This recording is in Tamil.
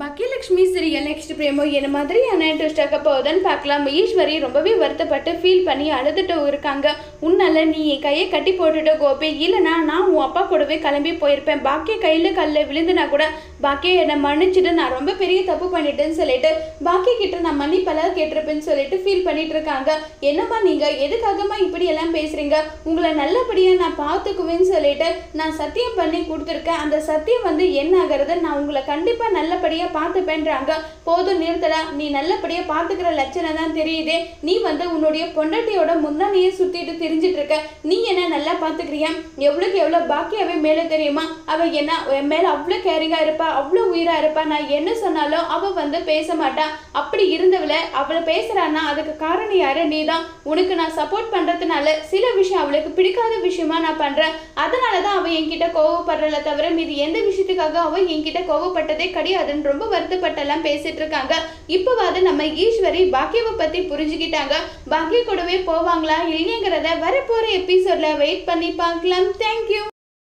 பாக்கியலட்சுமி சீரியல் நெக்ஸ்ட் பிரேமோ என்ன மாதிரியான ட்விஸ்ட் ஆக போகுதுன்னு பார்க்கலாம். ஈஸ்வரி ரொம்பவே வருத்தப்பட்டு ஃபீல் பண்ணி அழுதுட்டு இருக்காங்க. உன்னால நீ என் கையை கட்டி போட்டுட்ட கோபி. இல்லைனா நான் உன் அப்பா கூடவே கிளம்பி போயிருப்பேன். பாக்கிய கையில் கல்ல விழுந்துனா கூட பாக்கிய என்னை மன்னிச்சுட்டு நான் ரொம்ப பெரிய தப்பு பண்ணிட்டேன்னு சொல்லிட்டு பாக்கிய கிட்ட நான் மன்னிப்பெல்லாம் கேட்டிருப்பேன்னு சொல்லிட்டு ஃபீல் பண்ணிட்டு இருக்காங்க. என்னம்மா நீங்க? எதுக்காகமா இப்படி எல்லாம் பேசுறீங்க? உங்களை நல்லபடியா நான் பார்த்துக்குவேன்னு சொல்லிட்டு நான் சத்தியம் பண்ணி கொடுத்துருக்கேன். அந்த சத்தியம் வந்து என்ன ஆகிறது நான் உங்களை கண்டிப்பா நல்லபடியா பார்த்துப்பேன்றாங்க. போதும் நிறுத்தடா நீ நல்லபடியா பார்த்துக்கிற லட்சணம் தான் தெரியுதே. நீ வந்து உன்னுடைய பொண்டாட்டியோட முன்னாடியே சுத்திட்டு திரிஞ்சிட்டு இருக்க நீ என்ன நல்லா பார்த்துக்கிறியா? எவ்வளோக்கு எவ்வளோ பாக்கியாவே மேலே தெரியுமா? அவ என்ன என் மேல அவ்வளோ கேரிங்கா இருப்பா அவ்வளோ உயிரா இருப்பா? நான் என்ன சொன்னாலும் அவ வந்து பேச மாட்டா. அப்படி இருந்தவளை அவளை பேசுறான்னா அதுக்கு காரணம் யாரு? நீ தான் உனக்கு நான் சப்போர்ட் பண்றதுனால சில விஷயம் அவளுக்கு பிடிக்காத விஷயமா நான் பண்றேன். அதனால தான் அவ என்கிட்ட கோவப்படுறல தவிர மீது எந்த விஷயத்துக்காக அவ என்கிட்ட கோவப்பட்டதே ரொம்ப வருத்தப்பட்டெல்லாம் பேசிட்டு இருக்காங்க. இப்போவாது நம்ம ஈஸ்வரி பாக்கியவை பத்தி புரிஞ்சுக்கிட்டாங்க. பாக்கிய கூடவே போவாங்களா இல்லைங்கிறத வரப்போற எபிசோட்ல வெயிட் பண்ணி பார்க்கலாம். தேங்க்யூ